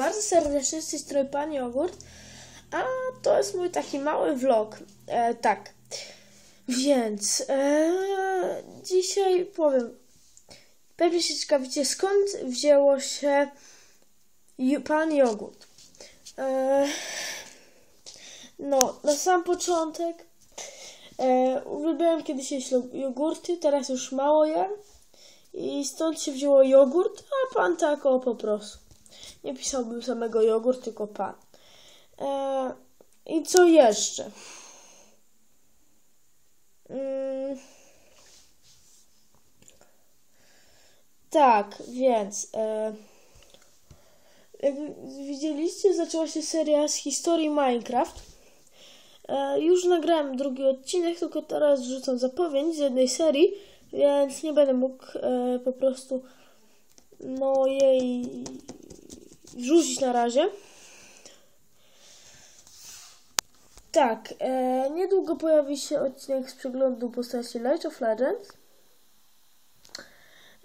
bardzo serdecznie z tej strony Jogurt, a to jest mój taki mały vlog. E, tak, więc e, dzisiaj powiem, pewnie się ciekawicie skąd wzięło się Pan Jogurt. E, no, na sam początek e, uwielbiałem kiedyś jeść jogurty, teraz już mało jem. I stąd się wzięło jogurt, a pan tak o po prostu. Nie pisałbym samego jogurt, tylko pan. E, I co jeszcze? Mm. Tak, więc e, jak widzieliście, zaczęła się seria z historii Minecraft. E, już nagrałem drugi odcinek, tylko teraz rzucam zapowiedź z jednej serii, więc nie będę mógł e, po prostu no jej wrzucić na razie. Tak, e, niedługo pojawi się odcinek z przeglądu postaci Light of Legends.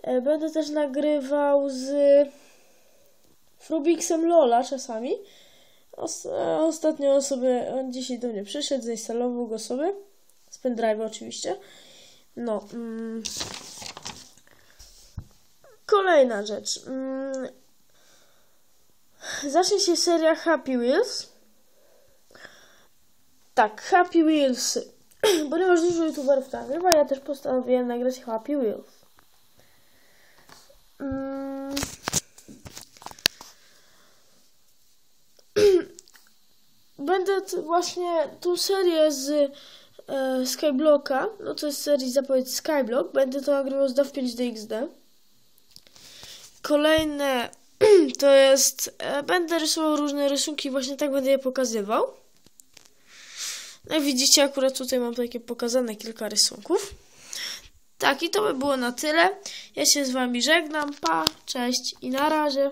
E, będę też nagrywał z Frubixem Lola czasami. E, ostatnio sobie, on dzisiaj do mnie przyszedł, zainstalował go sobie. Z pendrive'a oczywiście. No. Mm. Kolejna rzecz. Mm. Zacznie się seria Happy Wheels. Tak, Happy Wheels. Ponieważ dużo youtuberów nagrywa, ja też postanowiłem nagrać Happy Wheels. Mm. Będę właśnie tą serię z e, Skyblocka, no to jest serii zapowiedź Skyblock, będę to nagrywał z DAW 5DXD. Kolejne to jest, e, będę rysował różne rysunki, właśnie tak będę je pokazywał. No widzicie, akurat tutaj mam takie pokazane kilka rysunków. Tak, i to by było na tyle. Ja się z wami żegnam, pa, cześć i na razie.